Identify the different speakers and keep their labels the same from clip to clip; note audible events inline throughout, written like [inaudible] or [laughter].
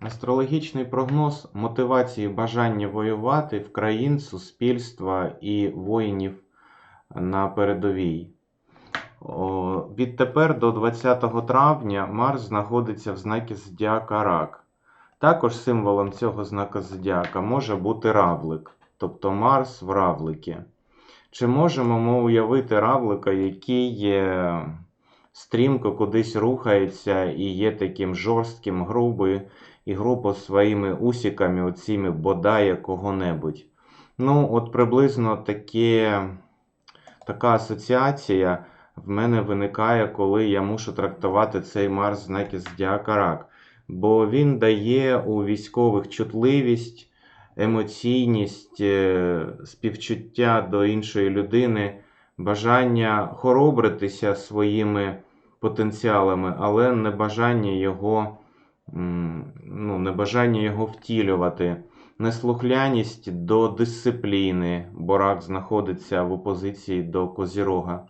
Speaker 1: Астрологічний прогноз мотивації бажання воювати в країн, суспільства і воїнів на передовій. Відтепер до 20 травня Марс знаходиться в знакі Зодіака Рак. Також символом цього знака Зодіака може бути равлик, тобто Марс в равлики. Чи можемо ми уявити равлика, який є стрімко кудись рухається і є таким жорстким, грубий, і грубо своїми усіками, оціми бодає кого-небудь? Ну, от приблизно таке, така асоціація в мене виникає, коли я мушу трактувати цей Марс в знаки Зодіака Бо він дає у військових чутливість, емоційність, е, співчуття до іншої людини, бажання хоробритися своїми потенціалами, але не бажання його, ну, не бажання його втілювати, неслухляність до дисципліни, бо рак знаходиться в опозиції до Козірога.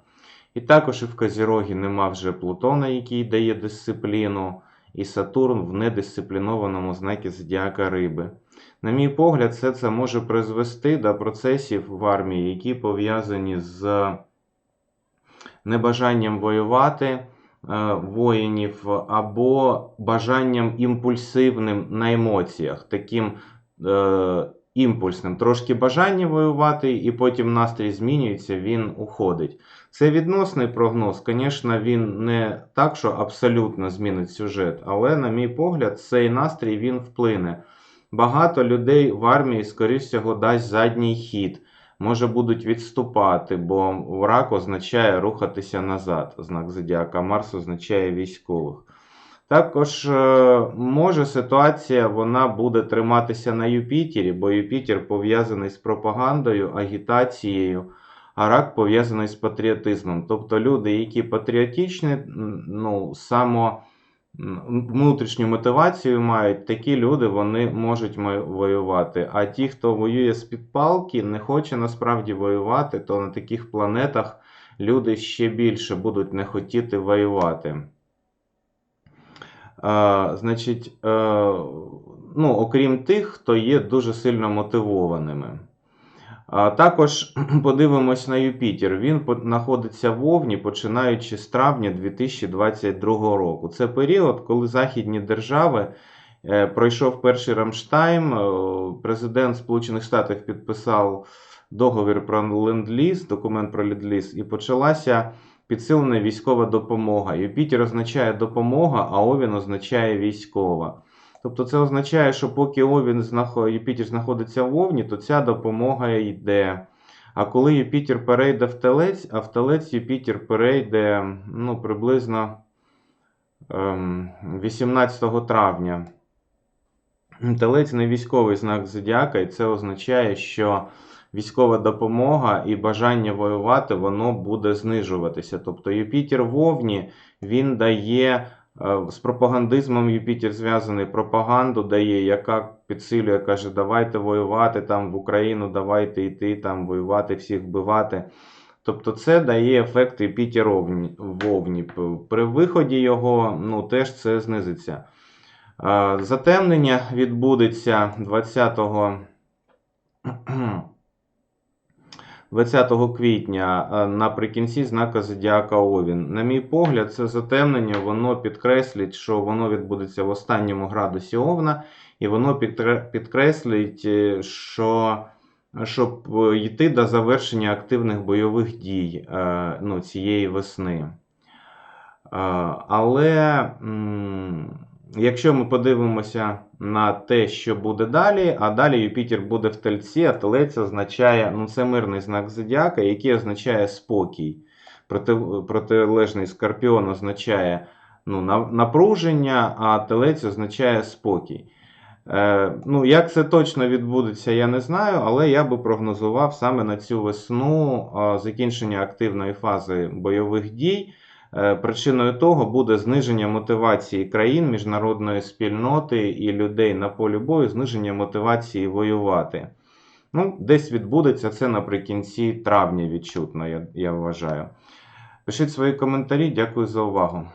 Speaker 1: І також і в Козірогі нема вже Плутона, який дає дисципліну, і Сатурн в недисциплінованому знакі Зодіака Риби. На мій погляд, все це може призвести до процесів в армії, які пов'язані з небажанням воювати воїнів або бажанням імпульсивним на емоціях, таким е, імпульсним. Трошки бажання воювати, і потім настрій змінюється, він уходить. Це відносний прогноз, звісно, він не так, що абсолютно змінить сюжет, але, на мій погляд, цей настрій він вплине. Багато людей в армії, скоріш всього, дасть задній хід. Може будуть відступати, бо враг означає рухатися назад. Знак Зодіака Марс означає військових. Також е, може ситуація вона буде триматися на Юпітері, бо Юпітер пов'язаний з пропагандою, агітацією, а рак пов'язаний з патріотизмом. Тобто люди, які патріотичні, ну, само внутрішню мотивацію мають, такі люди вони можуть воювати. А ті, хто воює з під палки, не хоче насправді воювати, то на таких планетах люди ще більше будуть не хотіти воювати. А, Значить, а, е, ну, окрім тих, хто є дуже сильно мотивованими. Також [clears throat] подивимось на Юпітер. Він знаходиться в Овні, починаючи з травня 2022 року. Це період, коли західні держави е, пройшов перший Рамштайм. Е, президент Сполучених Штатів підписав договір про ленд-ліз, документ про ленд-ліз, і почалася підсилена військова допомога. Юпітер означає допомога, а Овін означає військова. Тобто це означає, що поки Овін Юпітер знаходиться в Овні, то ця допомога йде. А коли Юпітер перейде в телець, а в телець Юпітер перейде ну, приблизно ем, 18 травня. Телець не військовий знак Зодіака, і це означає, що військова допомога і бажання воювати воно буде знижуватися. Тобто Юпітер в Овні він дає з пропагандизмом Юпітер зв'язаний пропаганду дає, яка підсилює, каже, давайте воювати там в Україну, давайте йти там воювати, всіх вбивати. Тобто це дає ефект Юпітер вовні. При виході його ну, теж це знизиться. Е, затемнення відбудеться 20 20 квітня е, наприкінці знака Зодіака Овін. На мій погляд, це затемнення, воно підкреслить, що воно відбудеться в останньому градусі Овна, і воно підкреслить, е, що щоб йти до завершення активних бойових дій е, ну, цієї весни. Але. Якщо ми подивимося на те, що буде далі, а далі Юпітер буде в тельці, а телець означає, ну це мирний знак зодіака, який означає спокій. Проти, протилежний скорпіон означає ну, напруження, а телець означає спокій. Е, ну, Як це точно відбудеться, я не знаю, але я би прогнозував саме на цю весну е, закінчення активної фази бойових дій. Е, причиною того буде зниження мотивації країн, міжнародної спільноти і людей на полі бою, зниження мотивації воювати. Ну, Десь відбудеться це наприкінці травня відчутно, я, я вважаю. Пишіть свої коментарі, дякую за увагу.